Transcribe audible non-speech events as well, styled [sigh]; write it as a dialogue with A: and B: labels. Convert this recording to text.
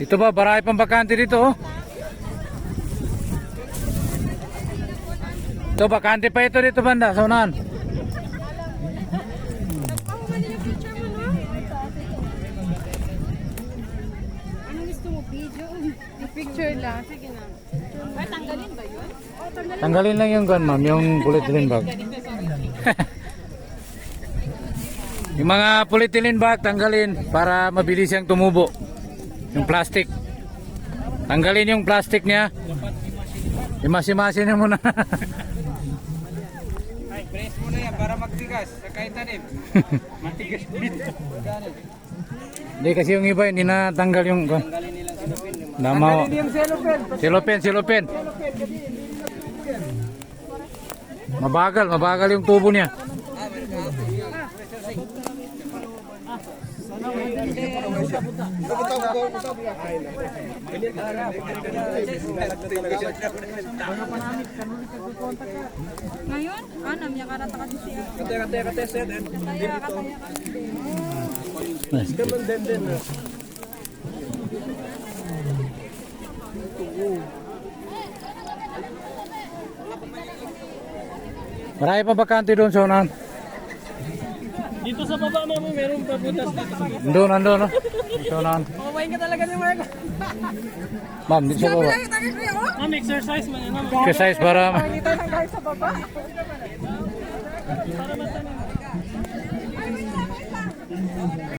A: Ito ba, baraya pang bakante dito oh. Ito, bakante pa ito dito banda, sa unahan.
B: Picture lang. Sige na. Ay, tanggalin ba yun? Oh, tanggalin.
A: Tanggalin lang yung gun, ma'am, yung polyethylene bag. [laughs] yung mga polyethylene bag, tanggalin para mabilis siyang tumubo. Yung plastic. Tanggalin yung plastic niya. Imasi-masi na muna. [laughs]
C: Ay, press mo na yan para magtigas sa kahit tanim. [laughs] Matigas dito.
A: Hindi kasi yung iba hindi na tanggal yung gun.
C: Cellophane.
A: Silopen, silopen. Mabagal, mabagal yung tubo niya.
B: Ngayon? Ah, namya karata ka siya.
C: Kate, kate, kate, sir.
B: Kaya kataya ka.
C: Kaman din din.
A: Marami pa bakante doon sa unahan.
C: Dito sa baba mo, meron pa butas dito.
A: Doon, andun, no? Sa unahan.
B: Kumain ka talaga ni Mark.
A: Ma'am, dito sa baba.
B: Kuya, oh.
C: Ma'am, exercise man yan.
A: Exercise para...
B: Kita ng guys sa baba.